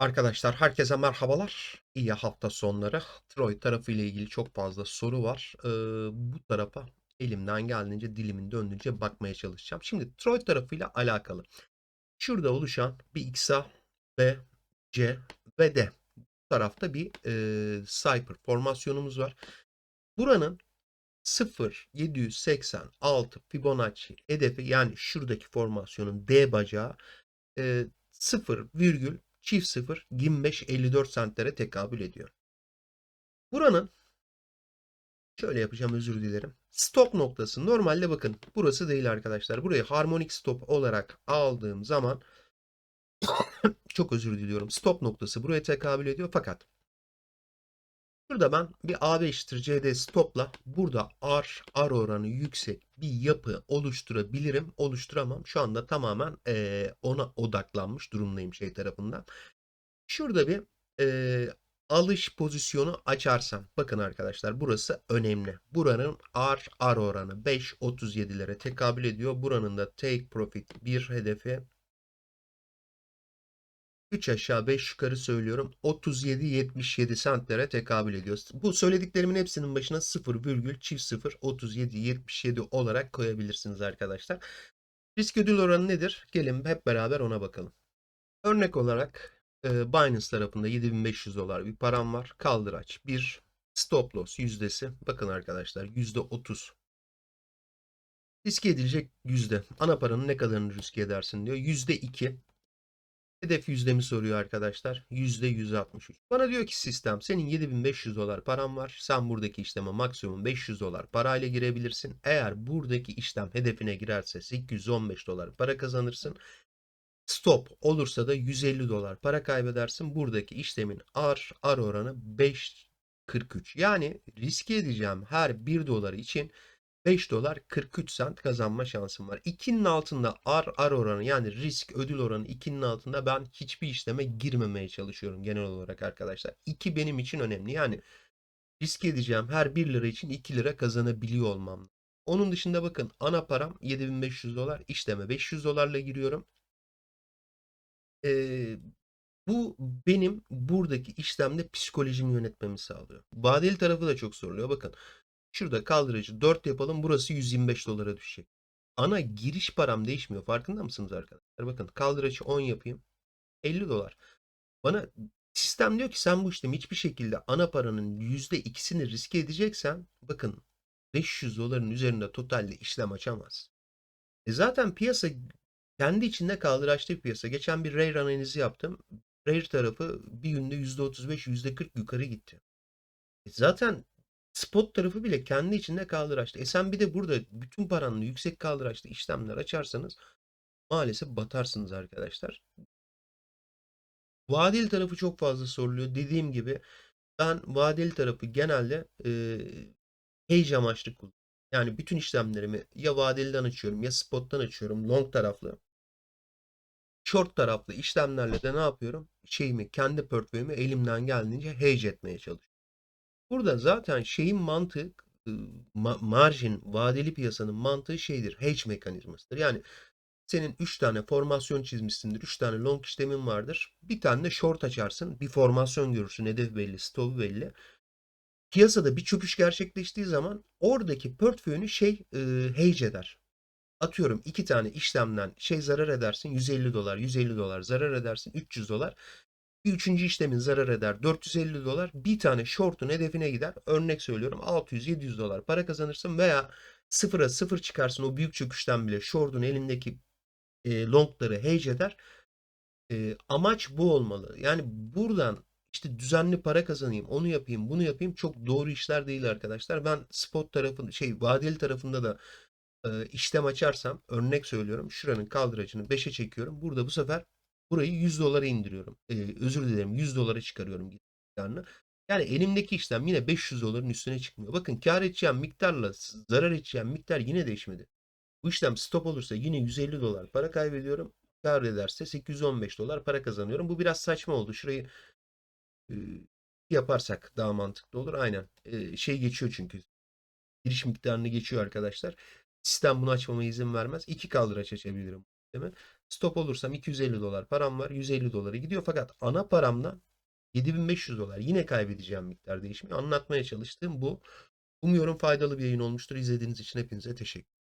Arkadaşlar herkese merhabalar. İyi hafta sonları. Troy tarafı ile ilgili çok fazla soru var. Ee, bu tarafa elimden geldiğince dilimin döndüğünce bakmaya çalışacağım. Şimdi Troy tarafıyla alakalı. Şurada oluşan bir XA, B, C ve D. Bu tarafta bir e, Cypher formasyonumuz var. Buranın 0, 786 Fibonacci hedefi yani şuradaki formasyonun D bacağı e, 0 virgül çift 0 25 54 sentlere tekabül ediyor. Buranın şöyle yapacağım özür dilerim. Stop noktası normalde bakın burası değil arkadaşlar. Burayı harmonik stop olarak aldığım zaman çok özür diliyorum. Stop noktası buraya tekabül ediyor fakat Burada ben bir AB eşittir CD stopla burada R, R oranı yüksek bir yapı oluşturabilirim. Oluşturamam. Şu anda tamamen eee, ona odaklanmış durumdayım şey tarafından. Şurada bir eee, alış pozisyonu açarsam. Bakın arkadaşlar burası önemli. Buranın R, R oranı 5.37'lere tekabül ediyor. Buranın da take profit bir hedefi 3 aşağı 5 yukarı söylüyorum 37-77 sentlere tekabül ediyor. Bu söylediklerimin hepsinin başına 0 virgül çift 0 37-77 olarak koyabilirsiniz arkadaşlar. Risk ödül oranı nedir? Gelin hep beraber ona bakalım. Örnek olarak e, Binance tarafında 7500 dolar bir param var. Kaldıraç 1 stop loss yüzdesi. Bakın arkadaşlar %30. Riske edilecek yüzde. Ana paranın ne kadarını riske edersin diyor. %2. Hedef yüzdemi soruyor arkadaşlar. %163. Bana diyor ki sistem senin 7500 dolar param var. Sen buradaki işleme maksimum 500 dolar parayla girebilirsin. Eğer buradaki işlem hedefine girerse 815 dolar para kazanırsın. Stop olursa da 150 dolar para kaybedersin. Buradaki işlemin R, R oranı 5.43. Yani riske edeceğim her 1 dolar için 5 dolar 43 sent kazanma şansım var. 2'nin altında R R oranı yani risk ödül oranı 2'nin altında ben hiçbir işleme girmemeye çalışıyorum genel olarak arkadaşlar. 2 benim için önemli. Yani risk edeceğim her 1 lira için 2 lira kazanabiliyor olmam. Onun dışında bakın ana param 7500 dolar işleme 500 dolarla giriyorum. Ee, bu benim buradaki işlemde psikolojimi yönetmemi sağlıyor. Vadeli tarafı da çok soruluyor. Bakın Şurada kaldırıcı 4 yapalım. Burası 125 dolara düşecek. Ana giriş param değişmiyor. Farkında mısınız arkadaşlar? Bakın kaldırıcı 10 yapayım. 50 dolar. Bana sistem diyor ki sen bu işlemi hiçbir şekilde ana paranın %2'sini riske edeceksen bakın 500 doların üzerinde totalde işlem açamaz. E zaten piyasa kendi içinde kaldıraçlı bir piyasa. Geçen bir Rare analizi yaptım. Rare tarafı bir günde %35, %40 yukarı gitti. E zaten Spot tarafı bile kendi içinde kaldıraçlı. E sen bir de burada bütün paranlı yüksek kaldıraçlı işlemler açarsanız maalesef batarsınız arkadaşlar. Vadeli tarafı çok fazla soruluyor. Dediğim gibi ben vadeli tarafı genelde e, hedge amaçlı kullanıyorum. Yani bütün işlemlerimi ya vadeliden açıyorum ya spot'tan açıyorum long taraflı. Short taraflı işlemlerle de ne yapıyorum? Şeyimi, kendi portföyümü elimden geldiğince hedge etmeye çalışıyorum. Burada zaten şeyin mantığı ma marjin, vadeli piyasanın mantığı şeydir. Hedge mekanizmasıdır. Yani senin 3 tane formasyon çizmişsindir. 3 tane long işlemin vardır. Bir tane de short açarsın. Bir formasyon görürsün. Hedef belli, stopu belli. Piyasada bir çöküş gerçekleştiği zaman oradaki portföyünü şey e, hedge eder. Atıyorum iki tane işlemden şey zarar edersin 150 dolar, 150 dolar zarar edersin 300 dolar. Bir üçüncü işlemin zarar eder 450 dolar. Bir tane short'un hedefine gider. Örnek söylüyorum 600-700 dolar para kazanırsın veya sıfıra sıfır çıkarsın o büyük çöküşten bile short'un elindeki e, longları hedge eder. E, amaç bu olmalı. Yani buradan işte düzenli para kazanayım, onu yapayım, bunu yapayım çok doğru işler değil arkadaşlar. Ben spot tarafında şey vadeli tarafında da e, işlem açarsam örnek söylüyorum şuranın kaldıracını 5'e çekiyorum. Burada bu sefer Burayı 100 dolara indiriyorum. Ee, özür dilerim 100 dolara çıkarıyorum miktarını. Yani elimdeki işlem yine 500 doların üstüne çıkmıyor. Bakın kar edeceğim miktarla zarar edeceğim miktar yine değişmedi. Bu işlem stop olursa yine 150 dolar para kaybediyorum. Kar ederse 815 dolar para kazanıyorum. Bu biraz saçma oldu. Şurayı e, yaparsak daha mantıklı olur. Aynen. E, şey geçiyor çünkü. Giriş miktarını geçiyor arkadaşlar. Sistem bunu açmama izin vermez. İki kaldıraç açabilirim. işlemi. Stop olursam 250 dolar param var. 150 dolara gidiyor. Fakat ana paramla 7500 dolar. Yine kaybedeceğim miktar değişmiyor. Anlatmaya çalıştığım bu. Umuyorum faydalı bir yayın olmuştur. İzlediğiniz için hepinize teşekkür